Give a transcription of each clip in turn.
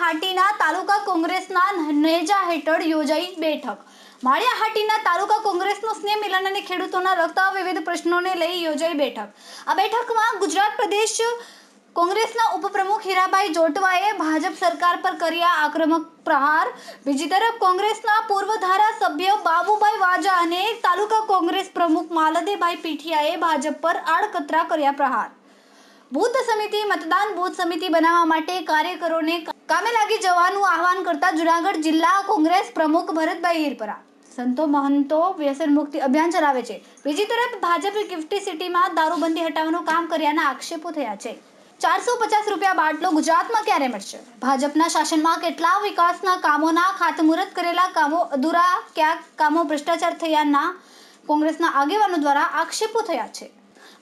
હાટીના તાલુકા કોંગ્રેસના નેજા હેઠળ યોજાઈ બેઠક. માળિયાહાટીના તાલુકા કોંગ્રેસનું સ્નેહ મિલન અને ખેડૂતોના લગતા વિવિધ પ્રશ્નોને લઈ યોજાઈ બેઠક. આ બેઠકમાં ગુજરાત પ્રદેશ કોંગ્રેસના ઉપપ્રમુખ હીરાભાઈ જોટવાએ ભાજપ સરકાર પર કર્યા આક્રમક પ્રહાર. બીજી તરફ કોંગ્રેસના પૂર્વ ધારાસભ્ય બાબુભાઈ વાજા અને તાલુકા કોંગ્રેસ પ્રમુખ માલદેભાઈ પીઠિયાએ ભાજપ પર આડકતરા કર્યા પ્રહાર. બૂથ સમિતિ, મતદાન બૂથ સમિતિ બનાવવા માટે કાર્યકરોને કામે લાગી જવાનું આહવાન કરતા જુનાગઢ જિલ્લા કોંગ્રેસ પ્રમુખ ભરતભાઈ હિરપરા. સંતો મહંતો વ્યસન મુક્તિ અભિયાન ચલાવે છે. બીજી તરફ ભાજપે ગિફ્ટી સિટીમાં દારૂબંધી હટાવવાનું કામ કર્યાના આક્ષેપો થયા છે. ચારસો પચાસ રૂપિયા બાટલો ગુજરાતમાં ક્યારે મળશે? ભાજપના શાસનમાં કેટલા વિકાસના કામોના ખાતમુહૂર્ત કરેલા કામો અધૂરા ક્યાંક કામો ભ્રષ્ટાચાર થયાના કોંગ્રેસના આગેવાનો દ્વારા આક્ષેપો થયા છે.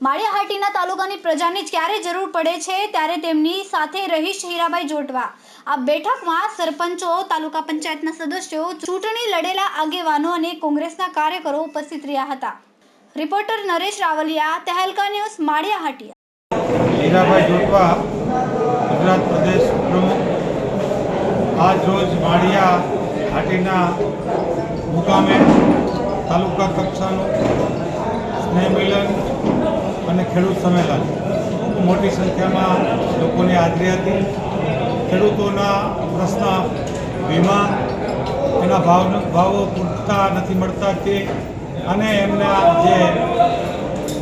માળિયા હાટીના તાલુકાની પ્રજાની ક્યારે જરૂર પડે છે ત્યારે તેમની સાથે રહીશ હીરાભાઈ જોટવા. આ બેઠકમાં સરપંચો, તાલુકા પંચાયતના સદસ્યો, ચૂંટણી લડેલા આગેવાનો અને કોંગ્રેસના કાર્યકરો ઉપસ્થિત રહ્યા હતા. Reporter Naresh Ravaliya, Tehelka news, Maliyahati. Hirabhai Jotva, Gujarat પ્રદેશ પ્રમુખ. આજ રોજ માળિયા હાટીના મુકામે તાલુકા કક્ષાનું સ્નેહ ખેડૂત સંમેલન ખૂબ મોટી સંખ્યામાં લોકોની હાજરી હતી. ખેડૂતોના પ્રશ્ન, વીમા, એના ભાવ ભાવો પૂરતા નથી મળતા તે અને એમના જે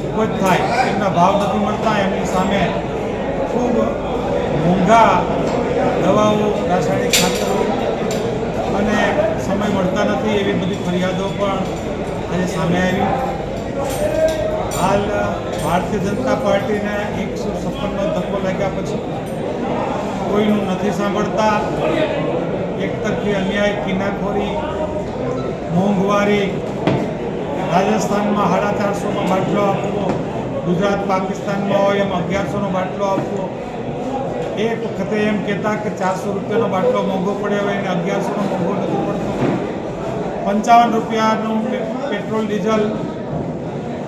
ઉપજ થાય, એમના ભાવ નથી મળતા, એમની સામે ખૂબ મોંઘા દવાઓ, રાસાયણિક ખાતરો અને સમય મળતા નથી એવી બધી ફરિયાદો પણ આજે સામે આવી. હાલ ભારતીય જનતા પાર્ટીને એકસો છપ્પનનો ધક્કો લાગ્યા પછી કોઈનું નથી સાંભળતા. એક તરફી અન્યાય, કિનાખોરી, મોંઘવારી, રાજસ્થાનમાં સાડા ચારસોનો બાટલો આપવો, ગુજરાત પાકિસ્તાનમાં હોય એમ અગિયારસોનો બાટલો આપવો. એક વખતે એમ કહેતા કે ચારસો રૂપિયાનો બાટલો મોંઘો પડ્યો હોય અને અગિયારસોનો મોંઘો નથી પડતો. પંચાવન રૂપિયાનું પેટ્રોલ, ડીઝલ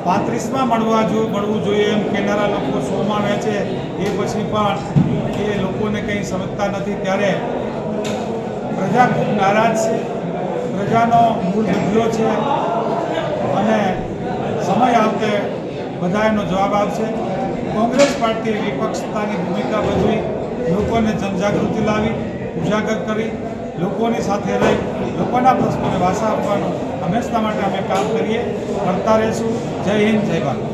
પાંત્રીસમાં મળવા જો, મળવું જોઈએ એમ કહેનારા લોકો સોમાં વેચે એ પછી પણ એ લોકોને કંઈ સમજતા નથી. ત્યારે પ્રજા ખૂબ નારાજ છે. પ્રજાનો મૂળ બદલ્યો છે. અને સમય આવતે બધા એનો જવાબ આવશે કોંગ્રેસ પાર્ટીએ વિપક્ષતાની ભૂમિકા ભજવી, લોકોને જનજાગૃતિ લાવી, ઉજાગર કરી, લોકોની સાથે રહી, લોકોના પ્રશ્નોને વાસા આપવાનું હંમેશા માટે અમે કામ કરીએ. કરતા રહીશું. જય હિન્દ જય ભારત.